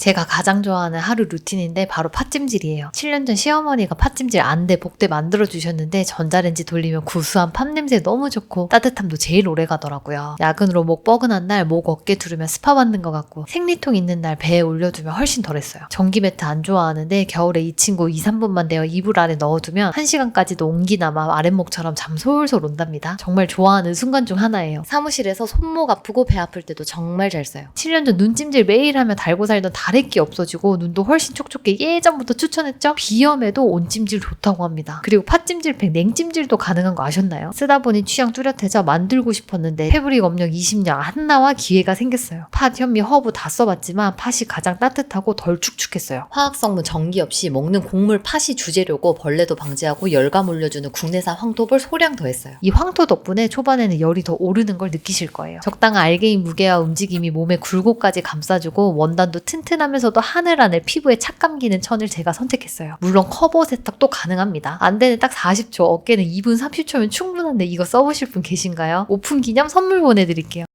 제가 가장 좋아하는 하루 루틴인데 바로 팥찜질이에요. 7년 전 시어머니가 팥찜질 안대 복대 만들어 주셨는데 전자레인지 돌리면 구수한 팥 냄새 너무 좋고 따뜻함도 제일 오래 가더라고요. 야근으로 목 뻐근한 날 목 어깨 두르면 스파 받는 것 같고 생리통 있는 날 배에 올려두면 훨씬 덜했어요. 전기 매트 안 좋아하는데 겨울에 이 친구 2, 3분만 되어 이불 안에 넣어두면 1시간까지도 온기나마 아랫목처럼 잠 솔솔 온답니다. 정말 좋아하는 순간 중 하나예요. 사무실에서 손목 아프고 배 아플 때도 정말 잘 써요. 7년 전 눈찜질 매일 하면 달고 살던 다 래끼 없어지고 눈도 훨씬 촉촉해 예전부터 추천했죠? 비염에도 온찜질 좋다고 합니다. 그리고 팥찜질팩 냉찜질도 가능한 거 아셨나요? 쓰다 보니 취향 뚜렷해져 만들고 싶었는데 패브릭 업력 20년 한나와 기회가 생겼어요. 팥, 현미, 허브 다 써봤지만 팥이 가장 따뜻하고 덜 축축했어요. 화학성분 전기 없이 먹는 곡물 팥이 주재료고 벌레도 방지하고 열감 올려주는 국내산 황토볼 소량 더했어요. 이 황토 덕분에 초반에는 열이 더 오르는 걸 느끼실 거예요. 적당한 알게인 무게와 움직임이 몸의 굴곡까지 감싸주고 원단도 튼튼 하면서도 하늘하늘 피부에 착 감기는 천을 제가 선택했어요. 물론 커버 세탁도 가능합니다. 안대는 딱 40초, 어깨는 2분 30초면 충분한데 이거 써보실 분 계신가요? 오픈 기념 선물 보내드릴게요.